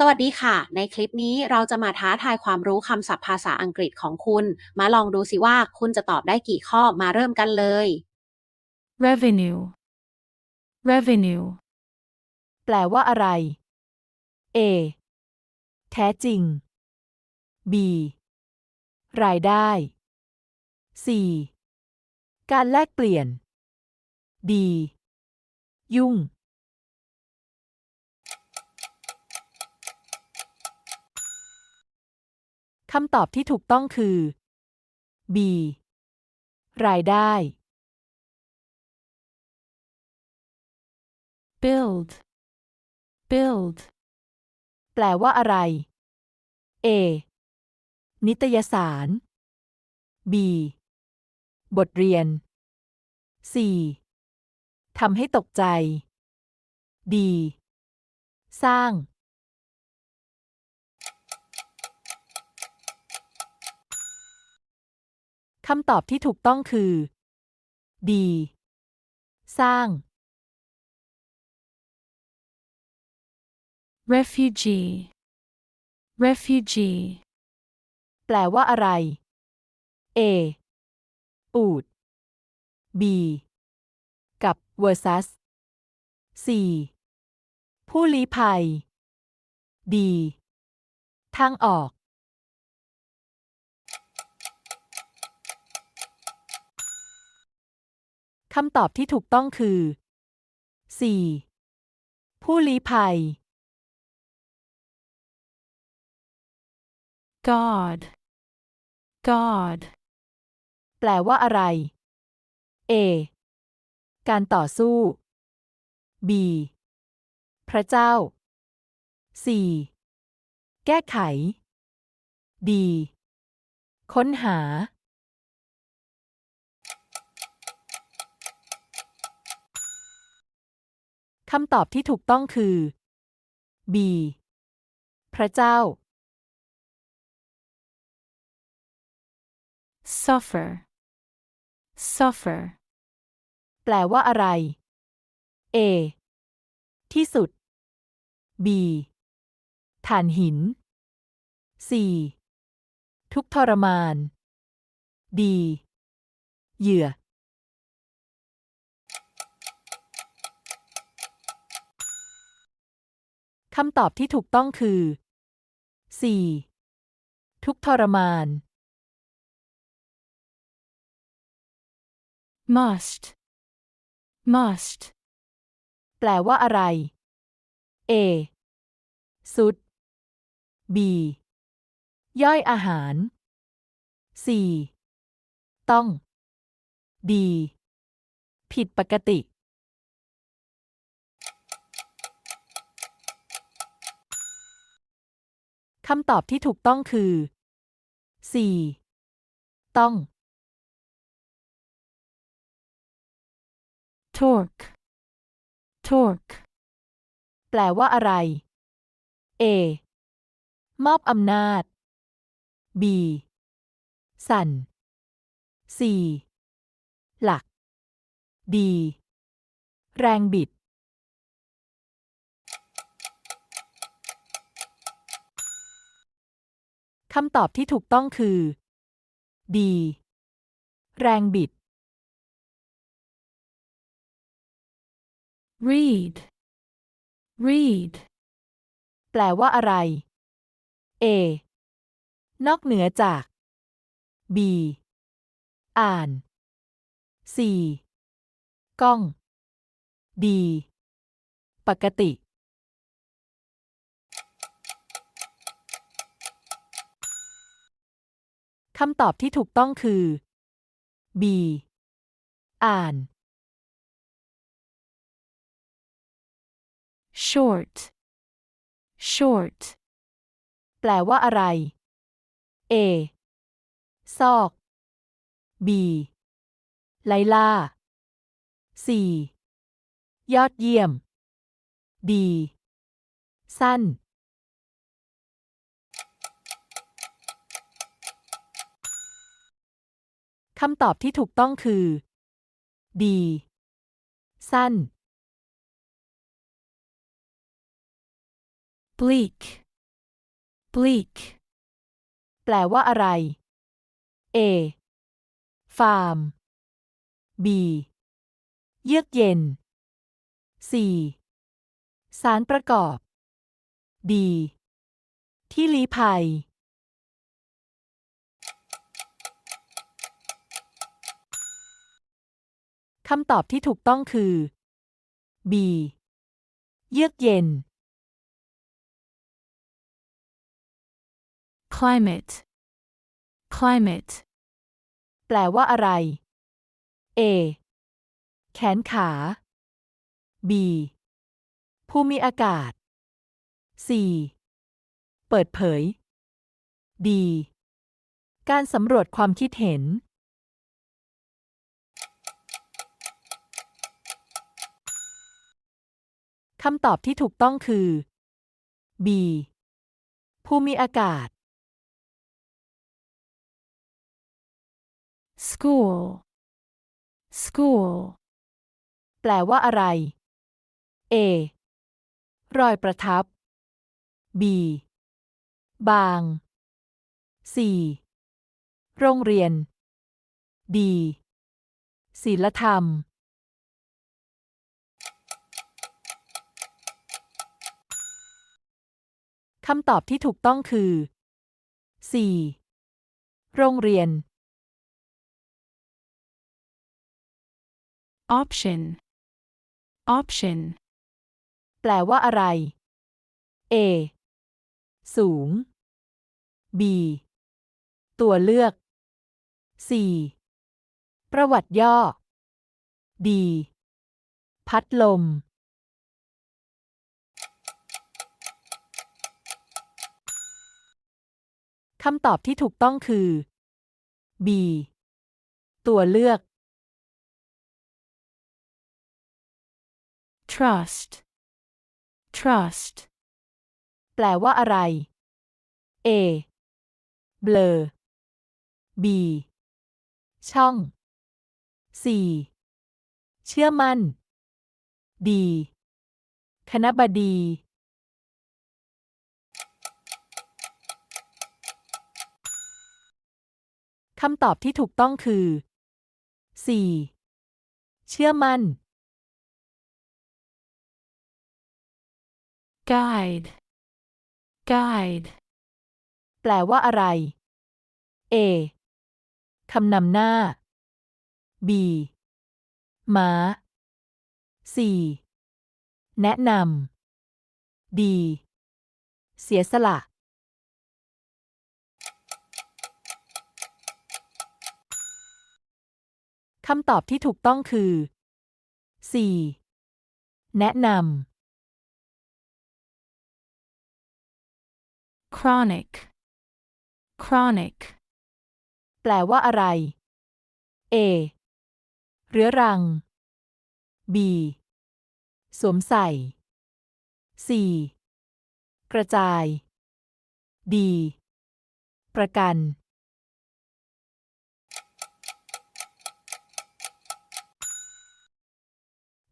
สวัสดีค่ะ ในคลิปนี้เราจะมาท้าทายความรู้คำศัพท์ภาษาอังกฤษของคุณ มาลองดูสิว่าคุณจะตอบได้กี่ข้อมาเริ่มกันเลย revenue revenue แปลว่าอะไร A แท้จริง B รายได้ C การแลกเปลี่ยน D ยุ่ง คำตอบที่ถูกต้องคือ B รายได้ build build แปลว่าอะไร A นิตยสาร B บทเรียน C ทำให้ตกใจ D สร้าง คำตอบที่ถูกต้องคือ D สร้าง refugee refugee แปลว่าอะไร A อูด B กับ versus C ผู้ลี้ภัย D ทางออก คำตอบที่ถูกต้องคือ C ผู้ลี้ภัย god god แปลว่าอะไร A การต่อสู้ B พระเจ้า C แก้ไข D ค้นหา คำตอบที่ถูกต้องคือ B พระเจ้า suffer suffer แปลว่าอะไร A ที่สุด B ถ่านหิน C ทุกทรมาน D เหยื่อ คำตอบที่ถูกต้องคือ C ทุกข์ทรมาน must must แปลว่าอะไร A สุด B ย่อยอาหาร C ต้อง D ผิดปกติ คำตอบที่ถูกต้องคือ C ต้อง torque torque แปลว่าอะไร A มอบอำนาจ B สั่น C หลัก D แรงบิด คำตอบที่ถูกต้องคือ D แรงบิด read read แปลว่าอะไร A นอกเหนือจาก B อ่าน C กล้อง D ปกติ คำตอบที่ถูกต้องคือ B อ่าน short short แปลว่าอะไร A ซอก B ไลล่า C ยอดเยี่ยม D สั้น คำตอบที่ถูกต้องคือ D สั้น bleak bleak, แปลว่าอะไร A ฟาร์ม B เยือกเย็น C สารประกอบ D ที่ลี้ภัย คำตอบที่ถูกต้องคือ B เยือกเย็น climate, climate, แปลว่าอะไร A แขนขา B ภูมิอากาศ C เปิดเผย D การสำรวจความคิดเห็น คำตอบที่ถูกต้องคือ B ภูมิอากาศ school, school, แปลว่าอะไร A รอยประทับ B บาง C โรงเรียน D ศีลธรรม คำตอบที่ถูกต้องคือ 4. โรงเรียน option, option, แปลว่าอะไร A สูง B ตัวเลือก C ประวัติย่อ D พัดลม คำตอบที่ถูกต้องคือ B ตัวเลือก trust, trust, แปลว่าอะไร A เบลอ B ช่อง C เชื่อมั่น D คณะบดี คำตอบที่ถูกต้องคือ 4. เชื่อมั่น guide, guide, แปลว่าอะไร A คำนำหน้า B ม้า C แนะนำ D เสียสละ คำตอบที่ถูกต้องคือ 4. แนะนำ chronic, chronic, แปลว่าอะไร A เรื้อรัง B สวมใส่ C กระจาย D ประกัน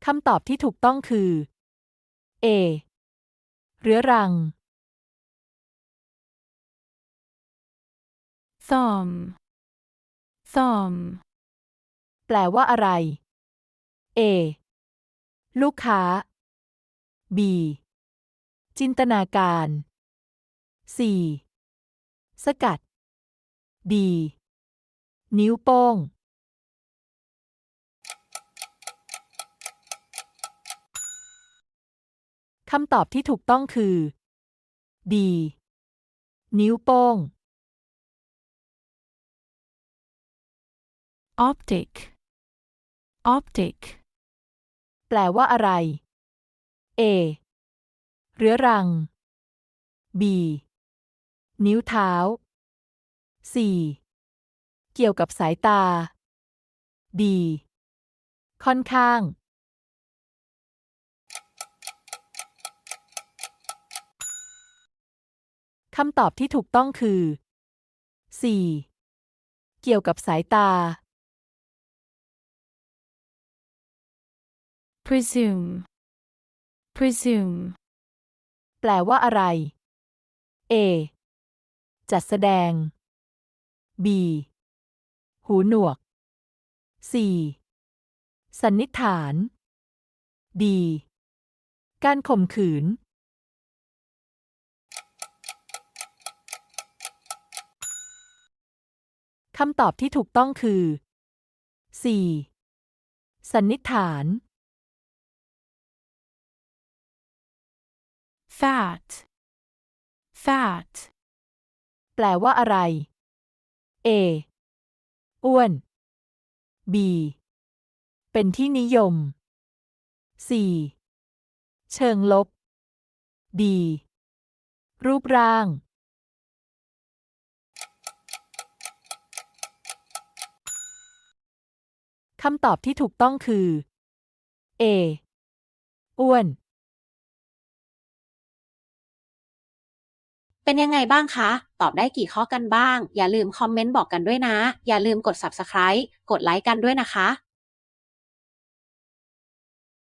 คำตอบที่ถูกต้องคือ A เรื้อรัง thumb, thumb, แปลว่าอะไร A ลูกค้า B จินตนาการ C สกัด D นิ้วโป้ง คำตอบที่ถูกต้องคือ D นิ้วโป้ง optic, optic, แปลว่าอะไร A เรื้อรัง B นิ้วเท้า C เกี่ยวกับสายตา D ค่อนข้าง คำตอบที่ถูกต้องคือ 4. เกี่ยวกับสายตา presume, presume, แปลว่าอะไร A จัดแสดง B หูหนวก C สันนิษฐาน D การข่มขืน คำตอบที่ถูกต้องคือ 4. สันนิษฐาน fat, fat, แปลว่าอะไร A อ้วน B เป็นที่นิยม C เชิงลบ D รูปร่าง คำตอบที่ถูกต้องคือ A อ้วน เป็นยังไงบ้างคะ ตอบได้กี่ข้อกันบ้าง อย่าลืมคอมเมนต์บอกกันด้วยนะ อย่าลืมกด subscribe กดไลค์กันด้วยนะคะ